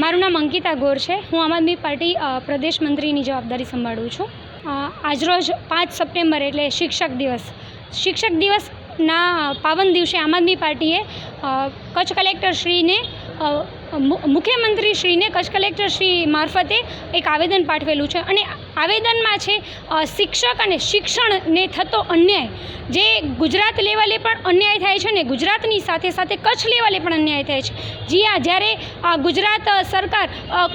મારું નામ અંકિતા ગોર છે. હું આમ આદમી પાર્ટી પ્રદેશ મંત્રીની જવાબદારી સંભાળું છું. આજરોજ પાંચ સપ્ટેમ્બર એટલે શિક્ષક દિવસ. શિક્ષક દિવસના પાવન દિવસે આમ આદમી પાર્ટીએ કચ્છ કલેક્ટરશ્રીને મુખ્યમંત્રીશ્રીને, કચ્છ કલેક્ટરશ્રી મારફતે એક આવેદન પાઠવેલું છે. અને આવેદનમાં છે શિક્ષક અને શિક્ષણને થતો અન્યાય. જે ગુજરાત લેવલે પણ અન્યાય થાય છે ને ગુજરાતની સાથે સાથે કચ્છ લેવલે પણ અન્યાય થાય છે. જી હા, જ્યારે ગુજરાત સરકાર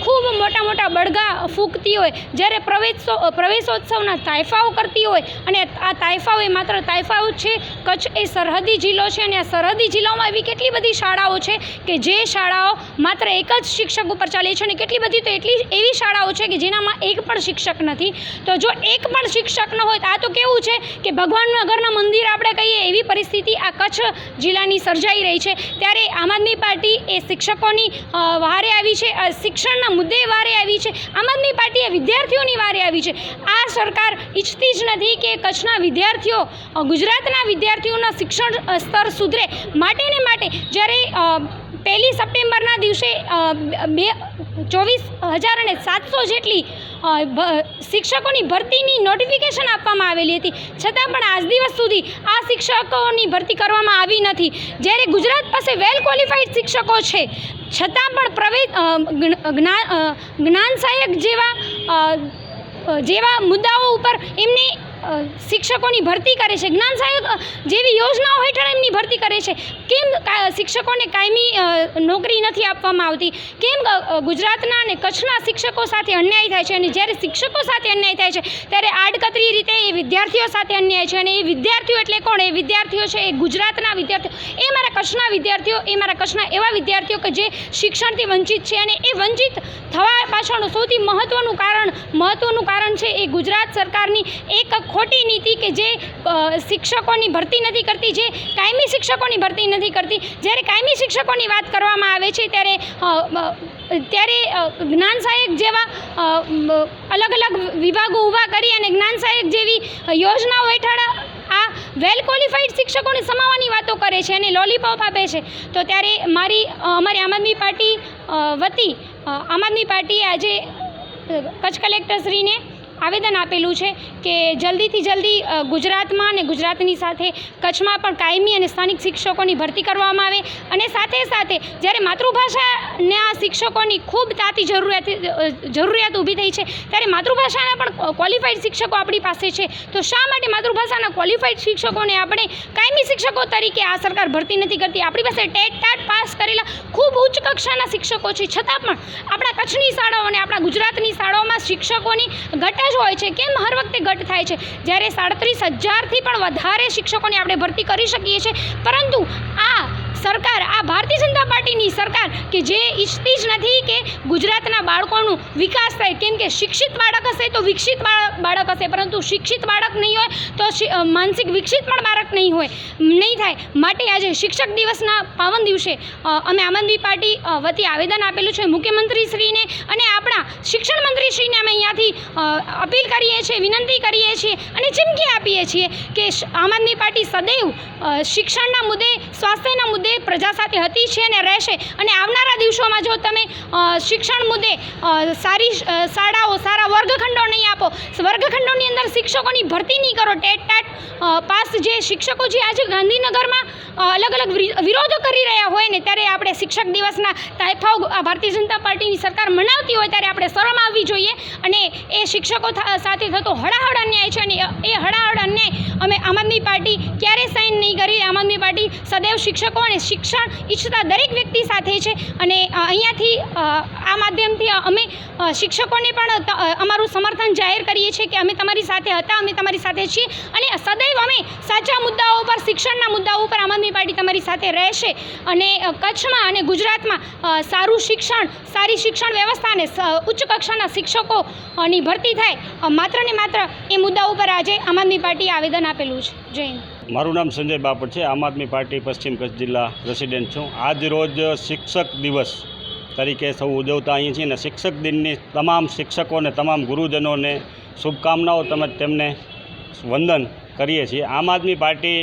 ખૂબ મોટા મોટા બળગા ફૂંકતી હોય, જ્યારે પ્રવેશો પ્રવેશોત્સવના તાયફાઓ કરતી હોય અને આ તાયફાઓ એ માત્ર તાયફાઓ છે, કચ્છ એ સરહદી જિલ્લો છે અને આ સરહદી જિલ્લાઓમાં એવી કેટલી બધી શાળાઓ છે કે જે શાળાઓ માત્ર એક જ શિક્ષક ઉપર ચાલે છે અને કેટલી બધી તો એટલી એવી શાળાઓ છે કે જેનામાં એક પણ શિક્ષક નથી. તો જો એક પણ શિક્ષક ન હોય તો આ તો કેવું છે કે ભગવાનના ઘરના મંદિર આપણે કહીએ એવી પરિસ્થિતિ આ કચ્છ જિલ્લાની સર્જાઈ રહી છે. ત્યારે આમ આદમી પાર્ટી એ શિક્ષકોની વારે આવી છે શિક્ષણના મુદ્દે વારે આવી છે. આમ આદમી પાર્ટી એ વિદ્યાર્થીઓની વારે આવી છે. આ સરકાર ઈચ્છતી જ નથી કે કચ્છના વિદ્યાર્થીઓ ગુજરાતના વિદ્યાર્થીઓના શિક્ષણ સ્તર સુધરે. માટે ને માટે જ્યારે પહેલી સપ્ટેમ્બરના દિવસે બે, ચોવીસ હજાર અને સાતસો જેટલી શિક્ષકોની ભરતીની નોટિફિકેશન આપવામાં આવેલી હતી. છતાં પણ આજ દિવસ સુધી આ શિક્ષકોની ભરતી કરવામાં આવી નથી. જ્યારે ગુજરાત પાસે વેલ ક્વોલિફાઈડ શિક્ષકો છે, છતાં પણ પ્રવેશ જ્ઞાન સહાયક જેવા જેવા મુદ્દાઓ ઉપર એમને શિક્ષકોની ભરતી કરે છે. જ્ઞાન સહાયક જેવી યોજનાઓ હેઠળ એમની ભરતી કરે છે. કેમ શિક્ષકોને કાયમી નોકરી નથી આપવામાં આવતી? કેમ ગુજરાતના અને કચ્છના શિક્ષકો સાથે અન્યાય થાય છે? અને જ્યારે શિક્ષકો સાથે અન્યાય થાય છે, ત્યારે આડકતરી રીતે એ વિદ્યાર્થીઓ સાથે અન્યાય છે. અને એ વિદ્યાર્થીઓ એટલે કોણ? એ વિદ્યાર્થીઓ છે, એ ગુજરાતના વિદ્યાર્થીઓ. એ મારા કચ્છના વિદ્યાર્થીઓ, એ મારા કચ્છના એવા વિદ્યાર્થીઓ કે જે શિક્ષણથી વંચિત છે. અને એ વંચિત થવા પાછળનું સૌથી મહત્ત્વનું કારણ મહત્ત્વનું કારણ છે એ ગુજરાત સરકારની એક ખોટી નીતિ કે જે શિક્ષકોની ભરતી નથી કરતી, જે કાયમી શિક્ષકોની ભરતી નથી કરતી. જ્યારે કાયમી શિક્ષકોની વાત કરવામાં આવે છે, ત્યારે ત્યારે જ્ઞાન સહાયક જેવા અલગ અલગ વિભાગો ઊભા કરી અને જ્ઞાન સહાયક જેવી યોજનાઓ હેઠળ આ વેલ ક્વોલિફાઈડ શિક્ષકોને સમાવવાની વાતો કરે છે અને લોલીપોપ આપે છે. તો ત્યારે મારી અમારી આમ આદમી પાર્ટી વતી આમ આદમી પાર્ટીએ આજે કચ્છ કલેક્ટરશ્રીને આવેદન આપેલું છે કે જલ્દીથી જલ્દી ગુજરાતમાં અને ગુજરાતની સાથે કચ્છમાં પણ કાયમી અને સ્થાનિક શિક્ષકોની ભરતી કરવામાં આવે અને સાથે સાથે જ્યારે માતૃભાષાના શિક્ષકોની ખૂબ તાતી જરૂરિયાત જરૂરિયાત ઊભી થઈ છે, ત્યારે માતૃભાષાના પણ ક્વોલિફાઈડ શિક્ષકો આપણી પાસે છે. તો શા માટે માતૃભાષાના ક્વોલિફાઈડ શિક્ષકોને આપણે કાયમી શિક્ષકો તરીકે આ સરકાર ભરતી નથી કરતી? આપણી પાસે ટેટ ટાટ પાસ કરેલા ખૂબ ઉચ્ચ કક્ષાના શિક્ષકો છે. છતાં પણ આપણા કચ્છની શાળાઓ અને આપણા ગુજરાતની શાળાઓમાં શિક્ષકોની ઘટ જ હોય છે. કેમ? હર વખતે ઘટ થાય છે. જ્યારે સાડત્રીસ હજારથી પણ વધારે શિક્ષકોની આપણે ભરતી કરી શકીએ છીએ. પરંતુ આ સરકાર, આ ભારતીય જનતા પાર્ટીની સરકાર કે જે ઈચ્છતી જ નથી કે ગુજરાતના બાળકોનું વિકાસ થાય, કેમ કે શિક્ષિત બાળક હશે તો વિકસિત બાળક હશે, પરંતુ શિક્ષિત બાળક નહીં હોય તો માનસિક વિકસિત પણ બાળક નહીં હોય, નહીં થાય. માટે આજે શિક્ષક દિવસના પાવન દિવસે અમે આમ આદમી પાર્ટી વતી આવેદન આપેલું છે મુખ્યમંત્રીશ્રીને અને આપણા શિક્ષણ મંત્રીશ્રીને અમે અહીંયાથી અપીલ કરીએ છીએ, વિનંતી કરીએ છીએ અને ચીમકી આપીએ છીએ કે આમ આદમી પાર્ટી સદૈવ શિક્ષણના મુદ્દે, સ્વાસ્થ્યના મુદ્દે પ્રજા સાથે હતી છે અને રહેશે. અને આવનારા દિવસોમાં જો તમે શિક્ષણ મુદ્દે સારી શાળાઓ, સારા વર્ગખંડો નહીં આપો, વર્ગખંડોની અંદર શિક્ષકોની ભરતી નહીં કરો. ટેટ, ટાટ પાસ જે શિક્ષકો જે આજે ગાંધીનગરમાં અલગ અલગ વિરોધ કરી રહ્યા હોય ને ત્યારે આપણે શિક્ષક દિવસના તાયફાઓ, આ ભારતીય જનતા પાર્ટીની સરકાર મનાવતી હોય ત્યારે આપણે શરમ આવવી જોઈએ. અને એ શિક્ષકો સાથે થતો હળાહળ અન્યાય છે અને એ હળાહળ અન્યાય અમે આમ આદમી પાર્ટી ક્યારે સાઇન નહીં કરી આમ આદમી પાર્ટી સદૈવ શિક્ષકો અને શિક્ષણ ઈચ્છતા દરેક વ્યક્તિ સાથે છે. અને અહીંયાથી આ માધ્યમથી અમે શિક્ષકોને પણ અમારું સમર્થન જાહેર કરીએ છીએ કે અમે તમારી સાથે હતા, અમે તમારી સાથે છીએ. અને સદૈવ અમે સાચા મુદ્દાઓ પર, શિક્ષણના મુદ્દાઓ ઉપર આમ આદમી પાર્ટી તમારી સાથે રહેશે. અને કચ્છમાં અને ગુજરાતમાં સારું શિક્ષણ, સારી શિક્ષણ વ્યવસ્થા અને ઉચ્ચ કક્ષાના શિક્ષકોની ભરતી થાય માત્ર ને માત્ર એ મુદ્દા ઉપર આજે આમ આદમી પાર્ટીએ આવેદન આપેલું છે. જય હિન્દ. મારું નામ સંજય બાપટ છે. આમ આદમી પાર્ટી પશ્ચિમ કચ્છ જિલ્લા પ્રેસિડેન્ટ છું. આજ રોજ શિક્ષક દિવસ તરીકે સૌ ઉજવતા અહીં છીએ અને શિક્ષક દિનની તમામ શિક્ષકોને તમામ ગુરુજનોને શુભકામનાઓ તેમજ તેમને વંદન કરીએ છીએ. આમ આદમી પાર્ટી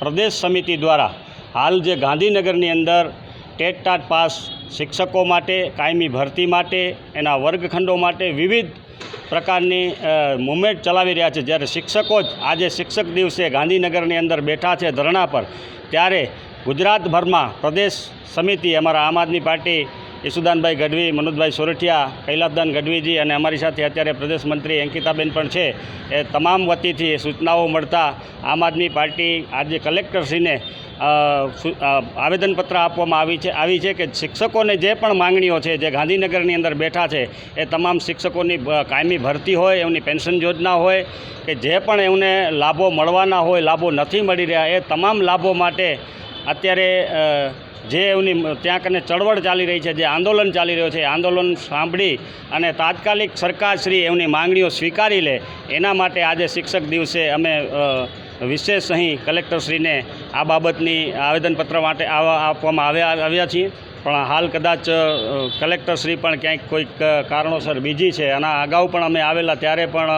પ્રદેશ સમિતિ દ્વારા હાલ જે ગાંધીનગરની અંદર ટેટ પાસ શિક્ષકો માટે, કાયમી ભરતી માટે, એના વર્ગખંડો માટે વિવિધ પ્રકારની મુવમેન્ટ ચલાવી રહ્યા છે. જ્યારે શિક્ષકો જ આજે શિક્ષક દિવસે ગાંધીનગરની અંદર બેઠા છે ધરણા પર, ત્યારે ગુજરાતભરમાં પ્રદેશ સમિતિ, અમારા આમ આદમી પાર્ટી ઈસુદાનભાઈ ગઢવી, મનોજભાઈ સોરઠિયા, કૈલાસદાન ગઢવીજી અને અમારી સાથે અત્યારે પ્રદેશ મંત્રી અંકિતાબેન પણ છે. એ તમામ વતીથી સૂચનાઓ મળતા આમ આદમી પાર્ટી આજે કલેક્ટરશ્રીને આવેદનપત્ર આપવામાં આવી છે આવી છે કે શિક્ષકોને જે પણ માંગણીઓ છે, જે ગાંધીનગરની અંદર બેઠા છે, એ તમામ શિક્ષકોની કાયમી ભરતી હોય, એમની પેન્શન યોજના હોય, કે જે પણ એમને લાભો મળવાના હોય, લાભો નથી મળી રહ્યા, એ તમામ લાભો માટે અત્યારે જે એમની ત્યાં કને ચળવળ ચાલી રહી છે, જે આંદોલન ચાલી રહ્યો છે આંદોલન સાંભળી અને તાત્કાલિક સરકારશ્રી એમની માંગણીઓ સ્વીકારી લે. એના માટે આજે શિક્ષક દિવસે અમે વિશેષ અહીં કલેક્ટરશ્રીને આ બાબતની આવેદનપત્ર માટે આપવામાં આવ્યા આવ્યા છીએ. પણ હાલ કદાચ કલેક્ટરશ્રી પણ ક્યાંક કોઈક કારણોસર બીજી છે. અને અગાઉ પણ અમે આવેલા ત્યારે પણ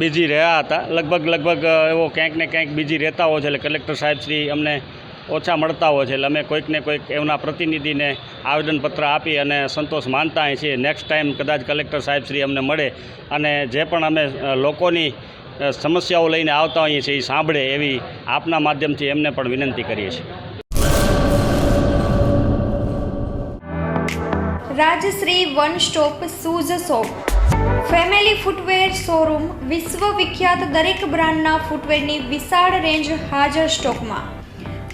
બીજી રહ્યા હતા. લગભગ લગભગ એવો ક્યાંક ને ક્યાંક બીજી રહેતા હોય છે. એટલે કલેક્ટર સાહેબશ્રી અમને ઓછા મળતા હોય છે. એટલે અમે કોઈકને કોઈક એમના પ્રતિનિધિને આવેદનપત્ર આપી અને સંતોષ માનતા અહીં છીએ. નેક્સ્ટ ટાઈમ કદાચ કલેક્ટર સાહેબશ્રી અમને મળે અને જે પણ અમે લોકોની સમસ્યાઓ લઈને આવતા હોઈએ છીએ એ સાંભળે એવી આપના માધ્યમથી એમને પણ વિનંતી કરીએ છીએ. Rajshree one stop shoes shop family footwear showroom વિશ્વ વિખ્યાત દરેક બ્રાન્ડના ફૂટવેરની વિશાળ રેન્જ હાજર સ્ટોકમાં.